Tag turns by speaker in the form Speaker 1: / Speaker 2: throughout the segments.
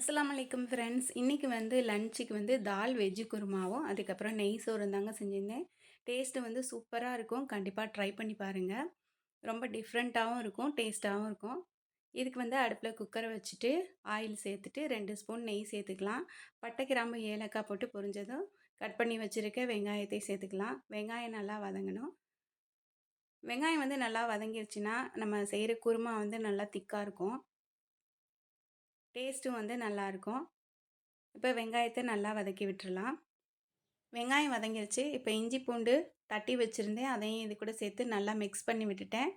Speaker 1: அஸ்லாம் அலைக்கும் ஃப்ரெண்ட்ஸ் இன்றைக்கி வந்து லஞ்சுக்கு வந்து தால் வெஜ்ஜு குருமாவும் அதுக்கப்புறம் நெய் சோறும் தாங்க செஞ்சுருந்தேன். டேஸ்ட்டு வந்து சூப்பராக இருக்கும். கண்டிப்பாக ட்ரை பண்ணி பாருங்கள் ரொம்ப டிஃப்ரெண்ட்டாகவும் இருக்கும் டேஸ்ட்டாகவும் இருக்கும். இதுக்கு வந்து அடுப்பில் குக்கரை வச்சுட்டு ஆயில் சேர்த்துட்டு ரெண்டு ஸ்பூன் நெய் சேர்த்துக்கலாம். பட்டை கிராம்பு ஏலக்காய் போட்டு பொரிஞ்சதும் கட் பண்ணி வச்சுருக்க வெங்காயத்தை சேர்த்துக்கலாம். வெங்காயம் நல்லா வதங்கணும். வெங்காயம் வந்து நல்லா வதங்கிருச்சுன்னா நம்ம செய்கிற குருமா வந்து நல்லா திக்காக இருக்கும். டேஸ்ட்டும் வந்து நல்லாயிருக்கும் இப்போ வெங்காயத்தை நல்லா வதக்கி விட்டுறலாம். வெங்காயம் வதங்கிருச்சு. இப்போ இஞ்சி பூண்டு தட்டி வச்சுருந்தேன். அதையும் இது கூட சேர்த்து நல்லா மிக்ஸ் பண்ணி விட்டுட்டேன்.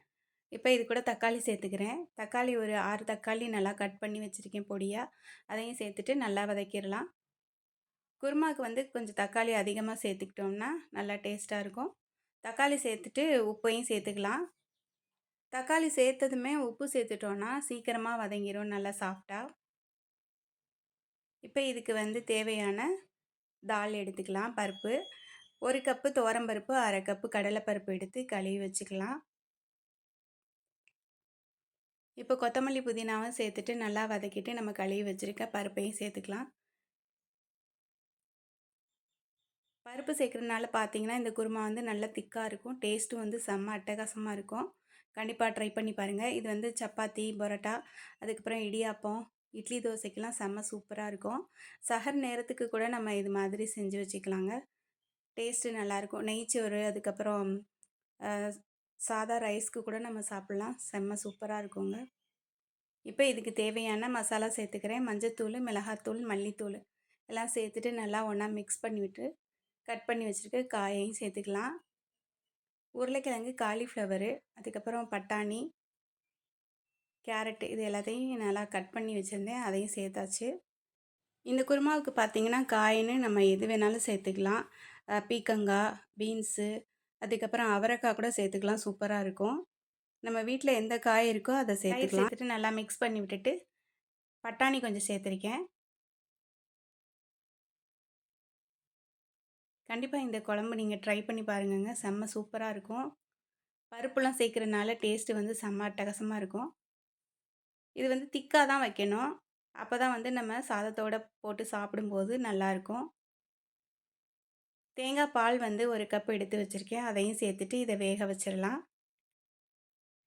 Speaker 1: இப்போ இது கூட தக்காளி சேர்த்துக்கிறேன். தக்காளி ஒரு ஆறு தக்காளி நல்லா கட் பண்ணி வச்சுருக்கேன் பொடியாக அதையும் சேர்த்துட்டு நல்லா வதக்கிடலாம். குருமாவுக்கு வந்து கொஞ்சம் தக்காளி அதிகமாக சேர்த்துக்கிட்டோம்னா நல்லா டேஸ்ட்டாக இருக்கும். தக்காளி சேர்த்துட்டு உப்பையும் சேர்த்துக்கலாம். தக்காளி சேர்த்ததுமே உப்பு சேர்த்துட்டோன்னா சீக்கிரமாக வதங்கிடும் நல்லா சாஃப்டாக இப்போ இதுக்கு வந்து தேவையான தால் எடுத்துக்கலாம். பருப்பு. ஒரு கப்பு பருப்பு அரை கப்பு கடலைப்பருப்பு எடுத்து கழுவி வச்சுக்கலாம். இப்போ கொத்தமல்லி புதினாவும் சேர்த்துட்டு நல்லா வதக்கிட்டு நம்ம கழுவி வச்சுருக்க பருப்பையும் சேர்த்துக்கலாம். பருப்பு சேர்க்குறதுனால பார்த்தீங்கன்னா இந்த குருமா வந்து நல்லா திக்காக இருக்கும். டேஸ்ட்டும் வந்து செம்ம அட்டகாசமாக இருக்கும். கண்டிப்பாக ட்ரை பண்ணி பாருங்கள் இது வந்து சப்பாத்தி பரோட்டா அதுக்கப்புறம் இடியாப்பம் இட்லி தோசைக்கெலாம் செம்ம சூப்பராக இருக்கும். சஹர் நேரத்துக்கு கூட நம்ம இது மாதிரி செஞ்சு வச்சுக்கலாங்க. டேஸ்ட்டு நல்லாயிருக்கும். நெய்ச்சோறு அதுக்கப்புறம் சாதா ரைஸ்க்கு கூட நம்ம சாப்பிட்லாம். செம்ம சூப்பராக இருக்குங்க. இப்போ இதுக்கு தேவையான மசாலா சேர்த்துக்கிறேன். மஞ்சத்தூள் மிளகாத்தூள் மல்லித்தூள் எல்லாம் சேர்த்துட்டு நல்லா ஒன்றா மிக்ஸ் பண்ணிவிட்டு கட் பண்ணி வச்சுருக்க காயையும் சேர்த்துக்கலாம். உருளைக்கிழங்கு காலிஃப்ளவரு அதுக்கப்புறம் பட்டாணி கேரட்டு இது எல்லாத்தையும் நல்லா கட் பண்ணி வச்சுருந்தேன். அதையும் சேர்த்தாச்சு. இந்த குருமாவுக்கு பார்த்திங்கன்னா காயின்னு நம்ம எது வேணாலும் சேர்த்துக்கலாம். பீக்கங்காய் பீன்ஸு அதுக்கப்புறம் அவரைக்காய் கூட சேர்த்துக்கலாம். சூப்பராக இருக்கும். நம்ம வீட்டில் எந்த காய் இருக்கோ அதை சேர்த்துக்கலாம். சேர்த்துட்டு நல்லா மிக்ஸ் பண்ணி விட்டுட்டு பட்டாணி கொஞ்சம் சேர்த்துருக்கேன். கண்டிப்பாக இந்த குழம்பு நீங்கள் ட்ரை பண்ணி பாருங்கங்க. செம்ம சூப்பராக இருக்கும். பருப்புலாம் சேர்க்குறதுனால டேஸ்ட்டு வந்து செம்ம அட்டகாசமாக இருக்கும். இது வந்து திக்காக தான் வைக்கணும். அப்போ தான் வந்து நம்ம சாதத்தோடு போட்டு சாப்பிடும்போது நல்லாயிருக்கும் தேங்காய் பால் வந்து ஒரு கப் எடுத்து வச்சுருக்கேன். அதையும் சேர்த்துட்டு இதை வேக வச்சிடலாம்.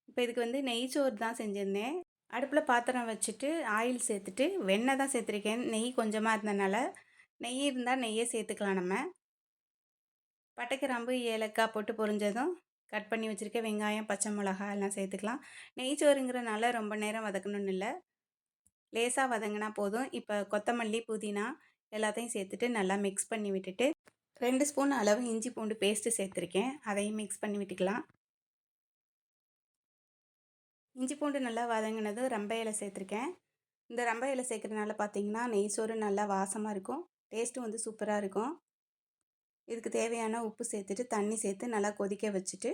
Speaker 1: இப்போ இதுக்கு வந்து நெய் சோறு தான் செஞ்சுருந்தேன். அடுப்பில் பாத்திரம் வச்சுட்டு ஆயில் சேர்த்துட்டு வெண்ணெய் தான் சேர்த்துருக்கேன். நெய் கொஞ்சமாக இருந்தனால நெய் இருந்தால் நெய்யை சேர்த்துக்கலாம் நம்ம. பட்டைக்கிராம்பு ஏலக்காய் போட்டு பொரிஞ்சதும் கட் பண்ணி வச்சுருக்க வெங்காயம் பச்சை மிளகா எல்லாம் சேர்த்துக்கலாம். நெய்ச்சோறுங்கிறனால ரொம்ப நேரம் வதக்கணும்னு இல்லை. லேசாக வதங்கினா போதும். இப்போ கொத்தமல்லி புதினா எல்லாத்தையும் சேர்த்துட்டு நல்லா மிக்ஸ் பண்ணி விட்டுட்டு ரெண்டு ஸ்பூன் அளவு இஞ்சி பூண்டு பேஸ்ட்டு சேர்த்துருக்கேன். அதையும் மிக்ஸ் பண்ணி விட்டுக்கலாம். இஞ்சி பூண்டு நல்லா வதங்கினதும் ரொம்ப இலை சேர்த்துருக்கேன். இந்த ரம்ப இலை சேர்க்குறதுனால பார்த்தீங்கன்னா நெய் சோறு நல்லா வாசமாக இருக்கும். டேஸ்ட்டும் வந்து சூப்பராக இருக்கும். இதுக்கு தேவையான உப்பு சேர்த்துட்டு தண்ணி சேர்த்து நல்லா கொதிக்க வச்சுட்டு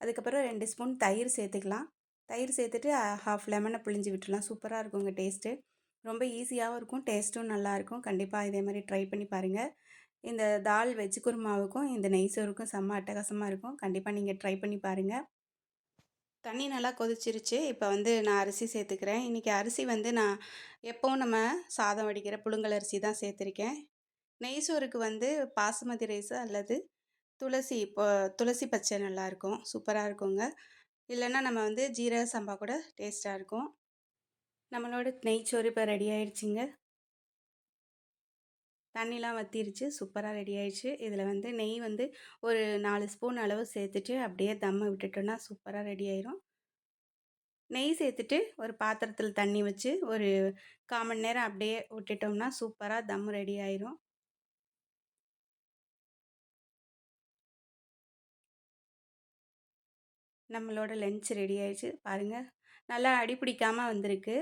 Speaker 1: அதுக்கப்புறம் ரெண்டு ஸ்பூன் தயிர் சேர்த்துக்கலாம். தயிர் சேர்த்துட்டு ஹாஃப் லெமனை பிழிஞ்சு விட்டுலாம் சூப்பராக இருக்குங்க டேஸ்ட்டு ரொம்ப ஈஸியாகவும் இருக்கும் டேஸ்ட்டும் நல்லாயிருக்கும் கண்டிப்பாக இதே மாதிரி ட்ரை பண்ணி பாருங்கள் இந்த தால் வெஜ் குருமாவுக்கும் இந்த நெய் சோறுக்கும் செம்ம அட்டகாசமாக இருக்கும். கண்டிப்பாக நீங்கள் ட்ரை பண்ணி பாருங்கள் தண்ணி நல்லா கொதிச்சிருச்சு. இப்போ வந்து நான் அரிசி சேர்த்துக்கிறேன். இன்றைக்கி அரிசி வந்து நான் எப்போவும் நம்ம சாதம் வடிக்கிற புழுங்கல் அரிசி தான் சேர்த்துருக்கேன். நெய் சோறுக்கு வந்து பாசுமதி ரைஸ் அல்லது துளசி இப்போ துளசி பச்சை நல்லாயிருக்கும் சூப்பராக இருக்குங்க. இல்லைன்னா நம்ம வந்து ஜீரக சம்பா கூட டேஸ்ட்டாக இருக்கும். நம்மளோட நெய்ச்சோறு இப்போ ரெடி ஆயிடுச்சுங்க தண்ணிலாம் வற்றிருச்சு சூப்பராக ரெடி ஆயிடுச்சு இதில் வந்து நெய் வந்து ஒரு நாலு ஸ்பூன் அளவு சேர்த்துட்டு அப்படியே தம்மை விட்டுட்டோன்னா சூப்பராக ரெடி ஆயிரும். நெய் சேர்த்துட்டு ஒரு பாத்திரத்தில் தண்ணி வச்சு ஒரு கால் மணி நேரம் அப்படியே விட்டுட்டோம்னா சூப்பராக தம் ரெடி ஆயிரும். நம்மளோட லஞ்ச் ரெடி ஆயிடுச்சு. பாருங்கள் நல்லா அடிப்பிடிக்காமல் வந்திருக்கு.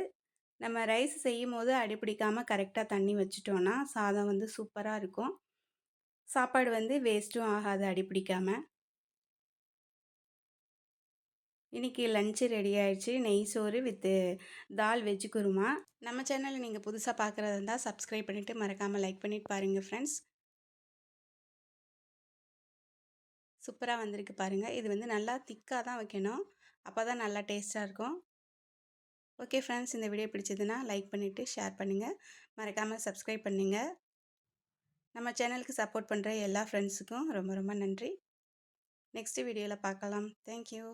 Speaker 1: நம்ம ரைஸ் செய்யும் போது அடிப்பிடிக்காமல் கரெக்டாக தண்ணி வச்சுட்டோன்னா சாதம் வந்து சூப்பராக இருக்கும். சாப்பாடு வந்து வேஸ்ட்டும் ஆகாது அடிப்பிடிக்காமல் இன்றைக்கி லஞ்சு ரெடி ஆயிடுச்சு. நெய் சோறு வித்து தால் வெஜ் குருமா. நம்ம சேனலை நீங்கள் புதுசாக பார்க்குறதா இருந்தால் சப்ஸ்கிரைப் பண்ணிவிட்டு மறக்காமல் லைக் பண்ணிவிட்டு பாருங்கள் ஃப்ரெண்ட்ஸ் சூப்பராக வந்திருக்கு பாருங்கள் இது வந்து நல்லா திக்காக தான் வைக்கணும். அப்போ தான் நல்லா டேஸ்ட்டாக இருக்கும். ஓகே ஃப்ரெண்ட்ஸ் இந்த வீடியோ பிடிச்சதுன்னா லைக் பண்ணிவிட்டு ஷேர் பண்ணுங்கள் மறக்காமல் சப்ஸ்கிரைப் பண்ணுங்கள் நம்ம சேனலுக்கு சப்போர்ட் பண்ணுற எல்லா ஃப்ரெண்ட்ஸுக்கும் ரொம்ப ரொம்ப நன்றி. நெக்ஸ்ட் வீடியோவில் பார்க்கலாம் தேங்க்யூ.